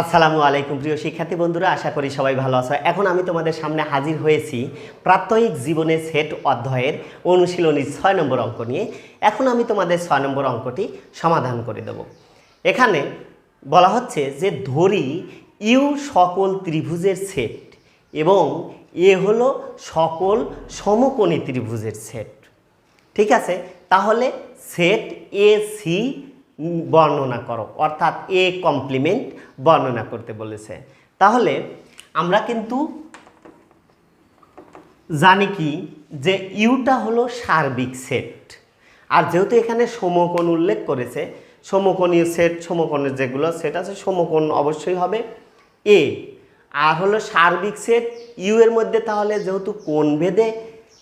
আসসালামু আলাইকুম, প্রিয় শিক্ষার্থী বন্ধুরা, আশা করি সবাই ভালো আছো। এখন আমি তোমাদের সামনে হাজির হয়েছি প্রাত্যহিক জীবনে সেট অধ্যায়ের অনুশীলনী ছয় নম্বর অঙ্ক নিয়ে। এখন আমি তোমাদের ছয় নম্বর অঙ্কটি সমাধান করে দেব। এখানে বলা হচ্ছে যে ধরি ইউ সকল ত্রিভুজের সেট এবং এ হলো সকল সমকোণী ত্রিভুজের সেট। ঠিক আছে? তাহলে সেট এ সি বর্ণনা করো। অর্থাৎ এ কমপ্লিমেন্ট বর্ণনা করতে বলেছে। তাহলে আমরা কিন্তু জানি কি যে ইউটা হলো সার্বিক সেট। আর যেহেতু এখানে সমকোণ উল্লেখ করেছে, সমকোণীয় সেট, সমকোণের যেগুলো সেট আছে, সমকোণ অবশ্যই হবে এ। আর হলো সার্বিক সেট, ইউ এর মধ্যে তাহলে যেহেতু কোণ ভেদে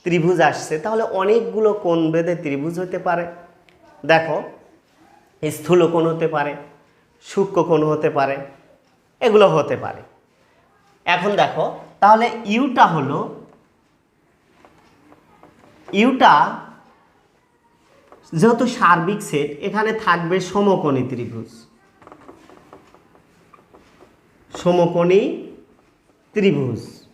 ত্রিভুজ আসছে, তাহলে অনেকগুলো কোণ ভেদে ত্রিভুজ হতে পারে। দেখো স্থূল কোণ হতে পারে, সূক্ষ্ম কোণ হতে পারে, এগুলো হতে পারে। এখন দেখো, তাহলে ইউটা হলো ইউটা যেহেতু সার্বিক সেট, এখানে থাকবে সমকোণী ত্রিভুজ। সমকোণী ত্রিভুজ।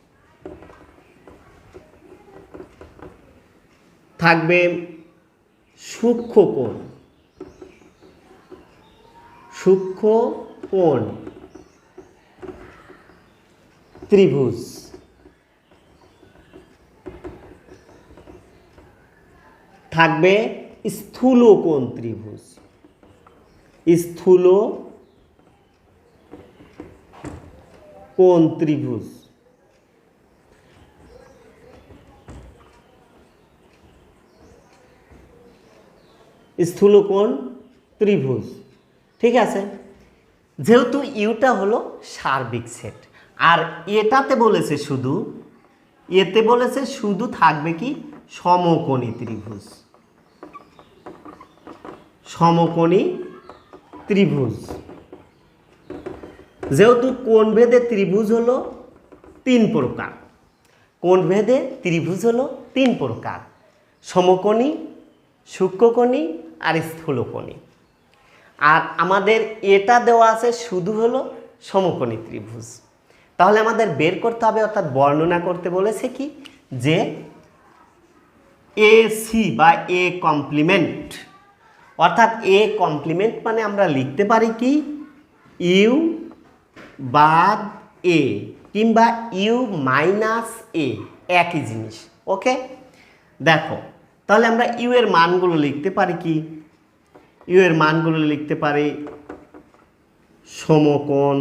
থাকবে সূক্ষ্ম কোণ। সূক্ষ্ম কোণ ত্রিভুজ। থাকবে স্থূল কোণ ত্রিভুজ। স্থূল কোণ ত্রিভুজ। স্থূল কোণ ত্রিভুজ। ঠিক আছে? যেহেতু ইউটা হলো সার্বিক সেট, আর এটাতে বলেছে শুধু, এতে বলেছে শুধু থাকবে কি? সমকোণী ত্রিভুজ। সমকোণী ত্রিভুজ। যেহেতু কোণ ভেদে ত্রিভুজ হলো তিন প্রকার, কোণ ভেদে ত্রিভুজ হলো তিন প্রকার, সমকোণী, সূক্ষ্মকোণী আর স্থূলকোণী। আর আমাদের এটা দেওয়া আছে শুধু হলো সমকোণী ত্রিভুজ। তাহলে আমাদের বের করতে হবে অর্থাৎ বর্ণনা করতে বলেছে কি? যে এ সি বা এ কমপ্লিমেন্ট অর্থাৎ এ কমপ্লিমেন্ট মানে আমরা লিখতে পারি কি? ইউ বাদ এ কিংবা ইউ মাইনাস এ একই জিনিস। ওকে দেখো, তাহলে আমরা ইউ এর মানগুলো লিখতে পারি কি? ইউ এর মানগুলো লিখতে পারি। সমকোণ,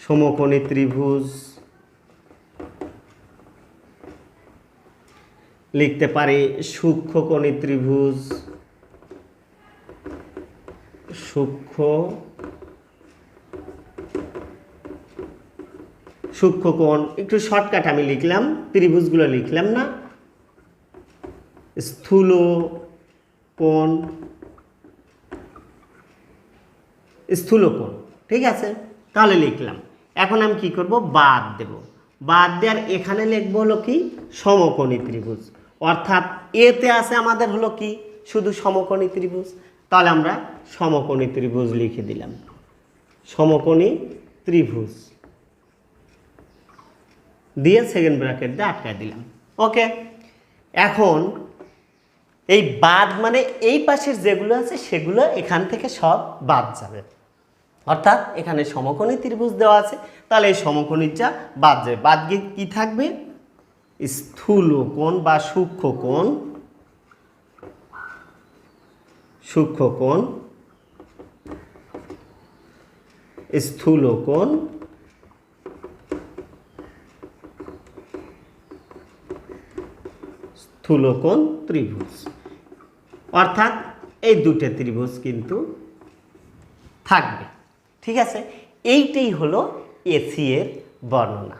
সমকোণী ত্রিভুজ লিখতে পারি। সূক্ষ্মকোণী ত্রিভুজ, সূক্ষ্ম, সূক্ষ্মকোণ। একটু শর্টকাট আমি লিখলাম, ত্রিভুজগুলো লিখলাম না। স্থূল কোণ স্থূল কোণ ঠিক আছে? তাহলে লিখলাম। এখন আমি কি করব? বাদ দেব। বাদ দেওয়ার এখানে লিখব হলো কি? সমকোণী ত্রিভুজ। অর্থাৎ এতে আছে আমাদের হলো কি? শুধু সমকোণী ত্রিভুজ। তাহলে আমরা সমকোণী ত্রিভুজ লিখে দিলাম। সমকোণী ত্রিভুজ। দিয়ে সেকেন্ড ব্র্যাকেট দিয়ে আটকায় দিলাম। ওকে এখন এই বাদ মানে এই পাশের যেগুলো আছে, সেগুলো এখান থেকে সব বাদ যাবে। অর্থাৎ এখানে সমকোণী ত্রিভুজ দেওয়া আছে, তাহলে এই সমকোণীটা বাদ যাবে। বাদ গিয়ে কী থাকবে? স্থূল কোণ বা সূক্ষ্ম কোণ। সূক্ষ্ম কোণ। স্থূল কোণ। স্থূলকোণ ত্রিভুজ। অর্থাৎ এই দুটো ত্রিভুজ কিন্তু থাকবে। ঠিক আছে? এইটাই হলো এসি এর বর্ণনা।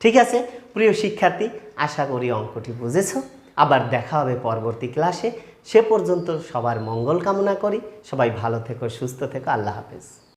ঠিক আছে? প্রিয় শিক্ষার্থী, আশা করি অঙ্কটি বুঝেছ। আবার দেখা হবে পরবর্তী ক্লাসে। সে পর্যন্ত সবার মঙ্গল কামনা করি। সবাই ভালো থেকো, সুস্থ থেকো। আল্লাহ হাফেজ।